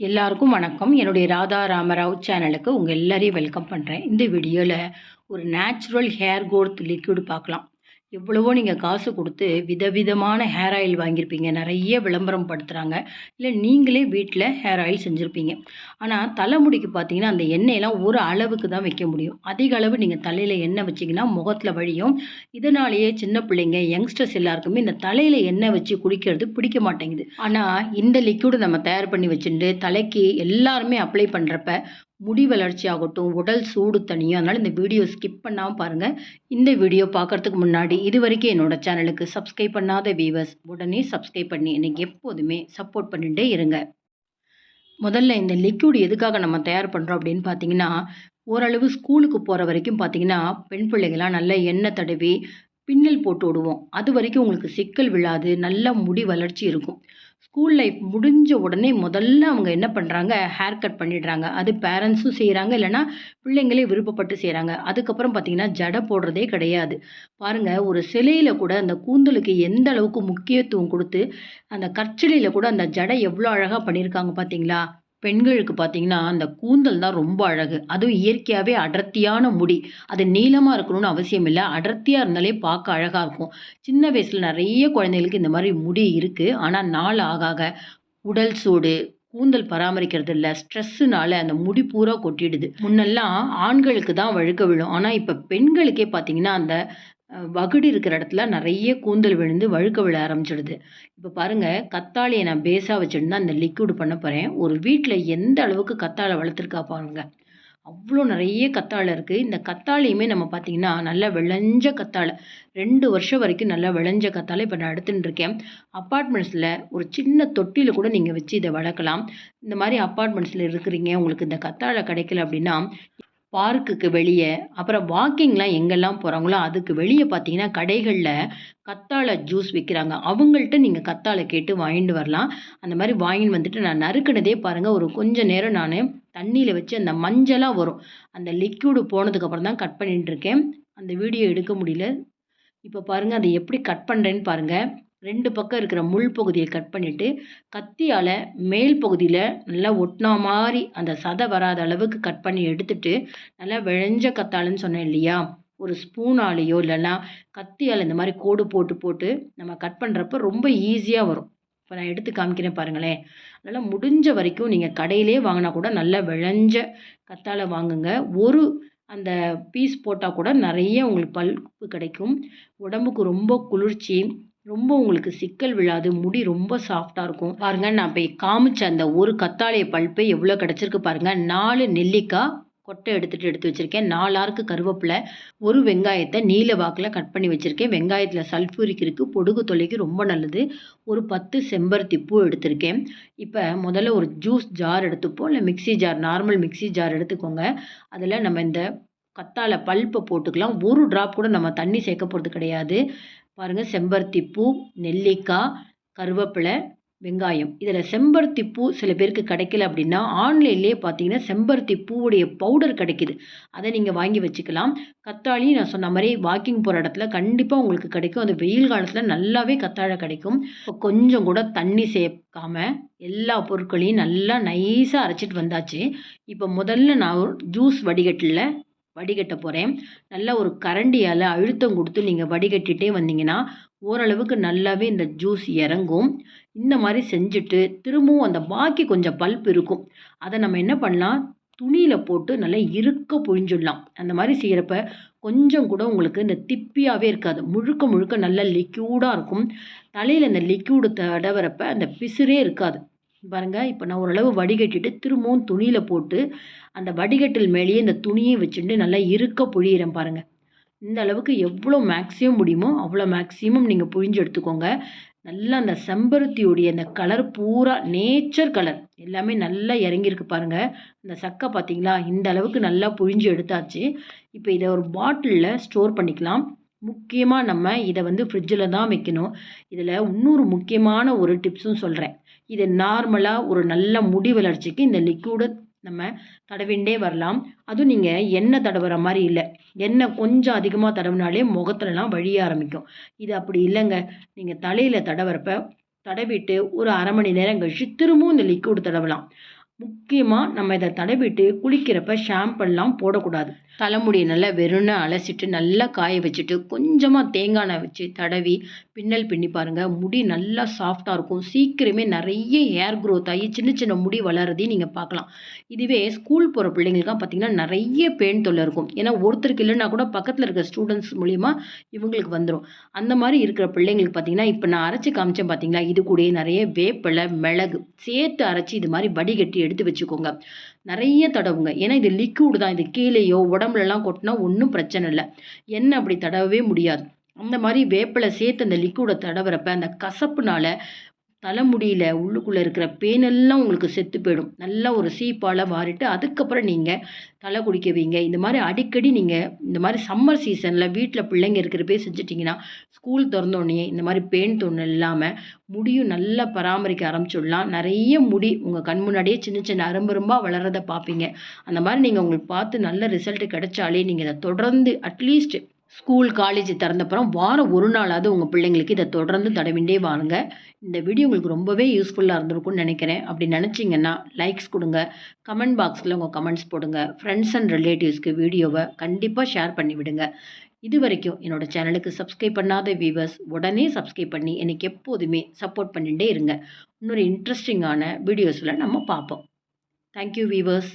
எல்லாருக்கும் வணக்கம். என்னுடைய ராதா ராமராவ் சேனலுக்கு உங்கள் எல்லாரையும் வெல்கம் பண்ணுறேன் இந்த வீடியோவில் ஒரு நேச்சுரல் ஹேர் கோர்த் லிக்விட் பார்க்கலாம். எவ்வளவோ நீங்கள் காசு கொடுத்து விதவிதமான ஹேர் ஆயில் வாங்கியிருப்பீங்க. நிறைய விளம்பரம் படுத்துகிறாங்க இல்லை நீங்களே வீட்டில் ஹேர் ஆயில் செஞ்சுருப்பீங்க. ஆனால் தலைமுடிக்கு பார்த்தீங்கன்னா அந்த எண்ணெயெல்லாம் ஒரு அளவுக்கு தான் வைக்க முடியும். அதிக அளவு நீங்கள் தலையில் எண்ணெய் வச்சிங்கன்னா முகத்தில் வழியும். இதனாலேயே சின்ன பிள்ளைங்க யங்ஸ்டர்ஸ் எல்லாருக்குமே இந்த தலையில் எண்ணெய் வச்சு குளிக்கிறது பிடிக்க மாட்டேங்குது. ஆனால் இந்த லிக்யூடு நம்ம தயார் பண்ணி வச்சுட்டு தலைக்கு எல்லாருமே அப்ளை பண்ணுறப்ப முடி வளர்ச்சி ஆகட்டும் உடல் சூடு தனியும் அதனால் இந்த வீடியோ ஸ்கிப் பண்ணாமல் பாருங்கள் இந்த வீடியோ பார்க்குறதுக்கு முன்னாடி இது வரைக்கும் என்னோட சேனலுக்கு சப்ஸ்கிரைப் பண்ணாத வீவர்ஸ் உடனே சப்ஸ்கிரைப் பண்ணி எனக்கு எப்போதுமே சப்போர்ட் பண்ணிகிட்டே இருங்க. முதல்ல இந்த லிக்யூட் எதுக்காக நம்ம தயார் பண்ணுறோம் அப்படின்னு பார்த்தீங்கன்னா ஓரளவு ஸ்கூலுக்கு போகிற வரைக்கும் பார்த்தீங்கன்னா பெண் பிள்ளைகள்லாம் நல்ல எண்ணெய் தடவி பின்னல் போட்டு விடுவோம் அது வரைக்கும் உங்களுக்கு சிக்கல் விழாது. நல்ல முடி வளர்ச்சி இருக்கும். ஸ்கூல் லைஃப் முடிஞ்ச உடனே முதல்ல அவங்க என்ன பண்ணுறாங்க ஹேர் கட் பண்ணிடுறாங்க. அது பேரண்ட்ஸும் செய்கிறாங்க இல்லைன்னா பிள்ளைங்களே விருப்பப்பட்டு செய்கிறாங்க அதுக்கப்புறம் பார்த்தீங்கன்னா ஜடை போடுறதே கிடையாது. பாருங்கள் ஒரு சிலையில் கூட அந்த கூந்தலுக்கு எந்த அளவுக்கு முக்கியத்துவம் கொடுத்து அந்த கற்சிலையில் கூட அந்த ஜடை எவ்வளோ அழகாக பண்ணியிருக்காங்க பார்த்தீங்களா? பெண்களுக்கு பார்த்தீங்கன்னா அந்த கூந்தல் தான் ரொம்ப அழகு. அதுவும் இயற்கையாகவே அடர்த்தியான முடி. அது நீளமாக இருக்கணும்னு அவசியம் இல்லை. அடர்த்தியாக இருந்தாலே பார்க்க அழகாக இருக்கும். சின்ன வயசில் நிறைய குழந்தைகளுக்கு இந்த மாதிரி முடி இருக்குது ஆனால் நாள் ஆக ஆக உடல் சூடு கூந்தல் பராமரிக்கிறது இல்லை ஸ்ட்ரெஸ்ஸுனால அந்த முடி பூரா கொட்டிடுது. முன்னெல்லாம் ஆண்களுக்கு தான் வழுக்க விழும். ஆனால் இப்போ பெண்களுக்கே பார்த்தீங்கன்னா அந்த வகுடு இருக்கிற இடத்துல நிறைய கூந்தல் விழுந்து வழுக்க விழ ஆரம்பிச்சிடுது. இப்போ பாருங்கள் கத்தாழையை நான் பேஸாக வச்சுருந்தா அந்த லிக்விட் பண்ண போகிறேன் ஒரு வீட்டில் எந்த அளவுக்கு கத்தாழை வளர்த்துருக்கா பாருங்க. அவ்வளோ நிறைய கத்தாழை இருக்குது இந்த கத்தாழையுமே நம்ம பார்த்திங்கன்னா நல்லா விளைஞ்ச கத்தாழை. ரெண்டு வருஷம் வரைக்கும் நல்லா விளைஞ்ச கத்தாழை இப்போ நான் எடுத்துன்னு இருக்கேன். அப்பார்ட்மெண்ட்ஸில் ஒரு சின்ன தொட்டியில் கூட நீங்கள் வச்சு இதை வளர்க்கலாம். இந்த மாதிரி அப்பார்ட்மெண்ட்ஸில் இருக்கிறீங்க உங்களுக்கு இந்த கத்தாழை கிடைக்கல அப்படின்னா பார்க்குக்கு வெளியே அப்புறம் வாக்கிங்லாம் எங்கெல்லாம் போகிறாங்களோ அதுக்கு வெளியே பார்த்தீங்கன்னா கடைகளில் கத்தாழை ஜூஸ் விற்கிறாங்க அவங்கள்ட்ட நீங்கள் கத்தாழை கேட்டு வாங்கிட்டு வரலாம். அந்த மாதிரி வாங்கிட்டு வந்துட்டு நான் நறுக்கினதே பாருங்கள் ஒரு கொஞ்ச நேரம் நான் தண்ணியில் வச்சு அந்த மஞ்சளாக வரும். அந்த லிக்யூடு போனதுக்கப்புறம் தான் கட் பண்ணிட்டுருக்கேன் அந்த வீடியோ எடுக்க முடியல. இப்போ பாருங்கள் அதை எப்படி கட் பண்ணுறேன்னு பாருங்கள் ரெண்டு பக்கம் இருக்கிற முள் பகுதியை கட் பண்ணிவிட்டு கத்தியால் மேல் பகுதியில் நல்லா ஒட்டினா மாதிரி அந்த சதை வராத அளவுக்கு கட் பண்ணி எடுத்துட்டு நல்லா விளைஞ்ச கத்தாழைன்னு சொன்னேன் இல்லையா? ஒரு ஸ்பூனாலேயோ இல்லைன்னா கத்தியால் இந்த மாதிரி கோடு போட்டு போட்டு நம்ம கட் பண்ணுறப்ப ரொம்ப ஈஸியாக வரும். இப்போ நான் எடுத்து காமிக்கிறேன் பாருங்களேன். அதனால் முடிஞ்ச வரைக்கும் நீங்கள் கடையிலே வாங்கினா கூட நல்லா விளைஞ்ச கத்தாழை வாங்குங்க. ஒரு அந்த பீஸ் போட்டால் கூட நிறைய உங்களுக்கு பல்ப்பு கிடைக்கும். உடம்புக்கு ரொம்ப குளிர்ச்சி ரொம்ப உங்களுக்கு சிக்கல் விழாது முடி ரொம்ப சாஃப்டாக இருக்கும். பாருங்க நான் போய் காமிச்ச அந்த ஒரு கத்தாழைய பல்ப்பு எவ்வளோ கிடச்சிருக்கு பாருங்க. நாலு நெல்லிக்காய் கொட்டை எடுத்துட்டு எடுத்து வச்சிருக்கேன். நாலாருக்கு கருவேப்பிலை ஒரு வெங்காயத்தை நீல வாக்கில் கட் பண்ணி வச்சுருக்கேன். வெங்காயத்தில் சல்ஃபூரிக் இருக்குது பொடுகு தொலைக்கு ரொம்ப நல்லது. ஒரு பத்து செம்பருத்தி பூ எடுத்திருக்கேன். இப்போ முதல்ல ஒரு ஜூஸ் ஜார் எடுத்துப்போம். இல்லை mixie jar normal mixie jar எடுத்துக்கோங்க. அதில் நம்ம இந்த கத்தாழை பல்ப்பை போட்டுக்கலாம். ஒரு ட்ராப் கூட நம்ம தண்ணி சேர்க்க போகிறது கிடையாது. பாருங்கள் செம்பருத்தி பூ நெல்லிக்காய் கருவேப்பிலை வெங்காயம். இதில் செம்பருத்தி பூ சில பேருக்கு கிடைக்கல அப்படின்னா ஆன்லைன்லேயே பார்த்தீங்கன்னா செம்பருத்தி பூவுடைய பவுடர் கிடைக்குது. அதை நீங்கள் வாங்கி வச்சுக்கலாம். கத்தாழி நான் சொன்ன மாதிரி வாக்கிங் போகிற இடத்துல கண்டிப்பாக உங்களுக்கு கிடைக்கும். அது வெயில் காலத்தில் நல்லாவே கத்தாழை கிடைக்கும். இப்போ கொஞ்சம் கூட தண்ணி சேர்க்காமல் எல்லா பொருட்களையும் நல்லா நைஸாக அரைச்சிட்டு வந்தாச்சு. இப்போ முதல்ல நான் ஜூஸ் வடிகட்டில் வடிகட்ட போகிறேன் நல்லா ஒரு கரண்டியால் அழுத்தம் கொடுத்து நீங்கள் வடிகட்டிகிட்டே வந்தீங்கன்னா ஓரளவுக்கு நல்லாவே இந்த ஜூஸ் இறங்கும். இந்த மாதிரி செஞ்சுட்டு திரும்பவும் அந்த பாக்கி கொஞ்சம் பல்ப் இருக்கும். அதை நம்ம என்ன பண்ணலாம்? துணியில் போட்டு நல்லா இருக்க புழிஞ்சிடலாம். அந்த மாதிரி செய்கிறப்ப கொஞ்சம் கூட உங்களுக்கு இந்த திப்பியாகவே இருக்காது. முழுக்க முழுக்க நல்ல லிக்யூடாக இருக்கும். தலையில் இந்த லிக்யூடு தடவுறப்ப அந்த பிசுரே இருக்காது. பாருங்கள் இப்போ நான் ஓரளவு வடிகட்டிட்டு திரும்பவும் துணியில் போட்டு அந்த வடிகட்டல் மேலேயே இந்த துணியை வச்சுட்டு நல்லா இருக்க புழியிறேன் பாருங்க. இந்த அளவுக்கு எவ்வளோ மேக்ஸிமம் முடியுமோ அவ்வளோ மேக்ஸிமம் நீங்கள் புழிஞ்சு எடுத்துக்கோங்க. நல்லா அந்த செம்பருத்தியுடைய அந்த கலர் பூரா நேச்சர் கலர் எல்லாமே நல்லா இறங்கியிருக்கு பாருங்கள் இந்த சக்கை பார்த்தீங்களா இந்த அளவுக்கு நல்லா புழிஞ்சு எடுத்தாச்சு. இப்போ இதை ஒரு பாட்டிலில் ஸ்டோர் பண்ணிக்கலாம். முக்கியமாக நம்ம இதை வந்து ஃப்ரிட்ஜில் தான் வைக்கணும். இதில் இன்னொரு முக்கியமான ஒரு டிப்ஸும் சொல்கிறேன் இது நார்மலாக ஒரு நல்ல முடி வளர்ச்சிக்கு இந்த லிக்யூடை நம்ம தடவிண்டே வரலாம். அதுவும் நீங்கள் எண்ணெய் தடவுற மாதிரி இல்லை. எண்ணெய் கொஞ்சம் அதிகமாக தடவினாலே முகத்துலலாம் வழிய ஆரம்பிக்கும். இது அப்படி இல்லைங்க. நீங்கள் தலையில் தடவுறப்ப தடவிட்டு ஒரு அரை மணி நேரம் கழிச்சு திரும்பவும் இந்த லிக்விட் தடவலாம். முக்கியமாக நம்ம இதை தடவிட்டு குளிக்கிறப்ப ஷாம்பெல்லாம் போடக்கூடாது. தலைமுடியை நல்லா வெறும்னு அலசிட்டு நல்லா காய வச்சுட்டு கொஞ்சமாக தேங்காய் எண்ணெய் வச்சு தடவி பின்னல் பின்னி பாருங்கள் முடி நல்லா சாஃப்டாக இருக்கும். சீக்கிரமே நிறைய ஹேர் க்ரோத் ஆகி சின்ன சின்ன முடி வளர்றதையும் நீங்கள் பார்க்கலாம். இதுவே ஸ்கூல் போகிற பிள்ளைங்களுக்குலாம் பார்த்தீங்கன்னா நிறைய பேன் தொல்லை இருக்கும். ஏன்னா ஒருத்தருக்கு இல்லைன்னா கூட பக்கத்தில் இருக்க ஸ்டூடெண்ட்ஸ் மூலிமா இவங்களுக்கு வந்துடும் அந்த மாதிரி இருக்கிற பிள்ளைங்களுக்கு பார்த்தீங்கன்னா இப்போ நான் அரைச்சி காமிச்சேன் பார்த்தீங்களா? இது கூடயே நிறைய வேப்பிலை மிளகு சேர்த்து அரைச்சி இது மாதிரி வடிகட்டி எடுத்து வச்சுக்கோங்க. நிறைய தடவுங்க. ஏன்னா இது லிக்விட் தான். இது கீழேயோ உடம்புலலாம் கொட்டினா ஒன்றும் பிரச்சனை இல்லை. எண்ணெய் அப்படி தடவவே முடியாது. அந்த மாதிரி வேப்பிலை சேர்த்து அந்த லிக்விடை தடவுறப்ப அந்த கசப்புனால தலைமுடியில் உள்ளுக்குள்ளே இருக்கிற பேனெல்லாம் உங்களுக்கு செத்து போயிடும். நல்லா ஒரு சீப்பால் வாரிட்டு அதுக்கப்புறம் நீங்கள் தலை குடிக்க வைங்க. இந்த மாதிரி அடிக்கடி நீங்கள் இந்த மாதிரி சம்மர் சீசனில் வீட்டில் பிள்ளைங்க இருக்கிறப்பே செஞ்சிட்டிங்கன்னா ஸ்கூல் திறந்தோடனே இந்த மாதிரி பேன் தொன்று இல்லாமல் முடியும் நல்லா பராமரிக்க ஆரம்பிச்சிடலாம். நிறைய முடி உங்கள் கண் முன்னாடியே சின்ன சின்ன அரும்பரும்பாக வளர்கிறத பார்ப்பீங்க. அந்த மாதிரி நீங்கள் உங்களுக்கு பார்த்து நல்ல ரிசல்ட் கிடைச்சாலே நீங்கள் இதை தொடர்ந்து அட்லீஸ்ட் ஸ்கூல் காலேஜ் திறந்தப்புறம் வாரம் ஒரு நாளாவது உங்கள் பிள்ளைங்களுக்கு இதை தொடர்ந்து தடவிண்டே வாருங்க. இந்த வீடியோ உங்களுக்கு ரொம்பவே யூஸ்ஃபுல்லாக இருந்திருக்கும்னு நினைக்கிறேன். அப்படி நினச்சிங்கன்னா லைக்ஸ் கொடுங்க. கமெண்ட் பாக்ஸில் உங்கள் கமெண்ட்ஸ் போடுங்க. ஃப்ரெண்ட்ஸ் அண்ட் ரிலேட்டிவ்ஸ்க்கு வீடியோவை கண்டிப்பாக ஷேர் பண்ணி விடுங்க. இது வரைக்கும் என்னோட சேனலுக்கு சப்ஸ்கிரைப் பண்ணாத வியூவர்ஸ் உடனே சப்ஸ்கிரைப் பண்ணி எனக்கு எப்போதுமே சப்போர்ட் பண்ணிகிட்டே இருங்க. இன்னொரு இன்ட்ரெஸ்டிங்கான வீடியோஸில் நம்ம பார்ப்போம். Thank you viewers